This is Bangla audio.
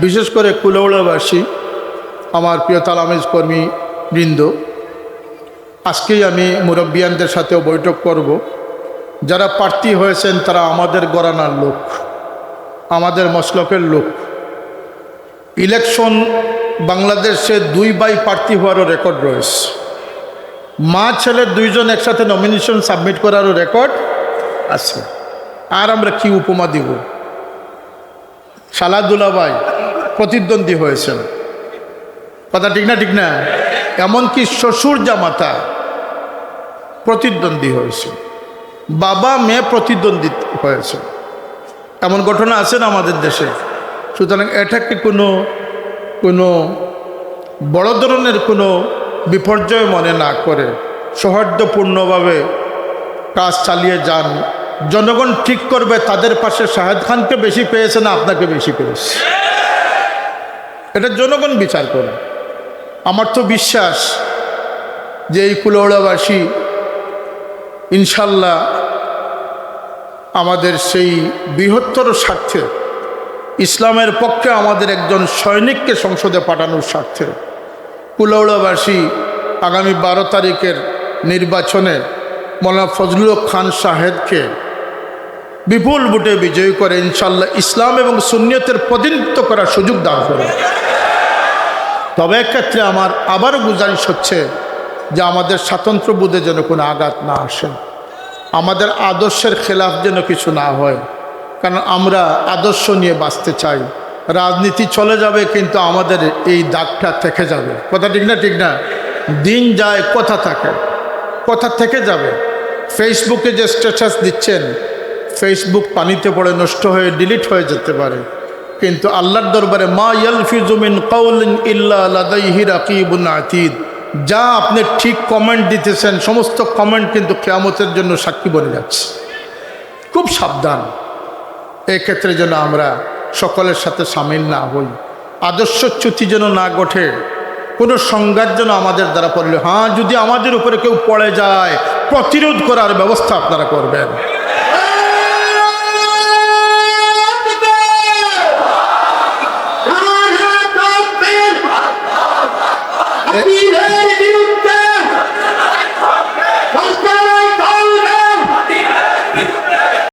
বিশেষ করে কুলৌড়াবাসী আমার প্রিয় তালামেজ কর্মী বৃন্দ, আজকেই আমি মুরব্বিয়ানদের সাথেও বৈঠক করব। যারা প্রার্থী হয়েছেন, তারা আমাদের গরানার লোক, আমাদের মসলকের লোক। ইলেকশন বাংলাদেশে দুই বাই প্রার্থী হওয়ারও রেকর্ড রয়েছে। মা ছেলের দুইজন একসাথে নমিনেশন সাবমিট করারও রেকর্ড আছে। আর আমরা কি উপমা দিব? সালাদুল্লাবাই প্রতিদ্বন্দ্বী হয়েছেন। কথা ঠিক না ঠিক না? এমনকি শ্বশুর জামাতা প্রতিদ্বন্দ্বী হয়েছে বাবা, মেয়ে প্রতিদ্বন্দ্বী হয়েছে এমন ঘটনা আছে না আমাদের দেশে? সুতরাং এটা এটাকে কোনো কোনো বড় ধরনের কোনো বিপর্যয় মনে না করে সৌহার্দ্যপূর্ণভাবে কাজ চালিয়ে যান। জনগণ ঠিক করবে, তাদের পাশে শাহেদ খানকে বেশি পেয়েছে না আপনাকে বেশি পেয়েছে? এটা জনগণ বিচার করে। আমার তো বিশ্বাস যে এই কুলৌড়াবাসী ইনশাল্লাহ আমাদের সেই বৃহত্তর স্বার্থে, ইসলামের পক্ষে আমাদের একজন সৈনিককে সংসদে পাঠানোর স্বার্থে কুলৌড়াবাসী আগামী বারো তারিখের নির্বাচনে মৌলানা ফজলুল খান শাহেদকে বিপুল ভোটে বিজয়ী করে ইনশাল্লাহ ইসলাম এবং সুনিয়তের প্রতিনিধিত্ব করার সুযোগ দান করে তবে ক্ষেত্রে আমার আবারও গুজারিশ হচ্ছে যে আমাদের স্বাতন্ত্র্য বোধে যেন কোনো আঘাত না আসে। আমাদের আদর্শের খেলাফ যেন কিছু না হয়। কারণ আমরা আদর্শ নিয়ে বাঁচতে চাই। রাজনীতি চলে যাবে, কিন্তু আমাদের এই দাগটা থেকে যাবে। কথা ঠিক না ঠিক না? দিন যায়, কথা থাকে। কথা থেকে যাবে। ফেসবুকে যে স্ট্যাটাস দিচ্ছেন, ফেসবুক পানিতে পড়ে নষ্ট হয়ে, ডিলিট হয়ে যেতে পারে। কিন্তু আল্লাহর দরবারে, মা ইয়ালফিজুমিন কাউলিন ইল্লা লাদাইহি রাকিবুন আতিদ। যা আপনি ঠিক কমেন্ট দিতেছেন, সমস্ত কমেন্ট কিন্তু কেয়ামতের জন্য সাক্ষী বনে যাচ্ছে। খুব সাবধান। এক্ষেত্রে যেন আমরা সকলের সাথে সামিল না হই। আদর্শচ্যুতি যেন না ঘটে। কোনো সংঘাত যেন আমাদের দ্বারা পড়লে হ্যাঁ যদি আমাদের উপরে কেউ পড়ে যায়, প্রতিরোধ করার ব্যবস্থা আপনারা করবেন। Happy birthday!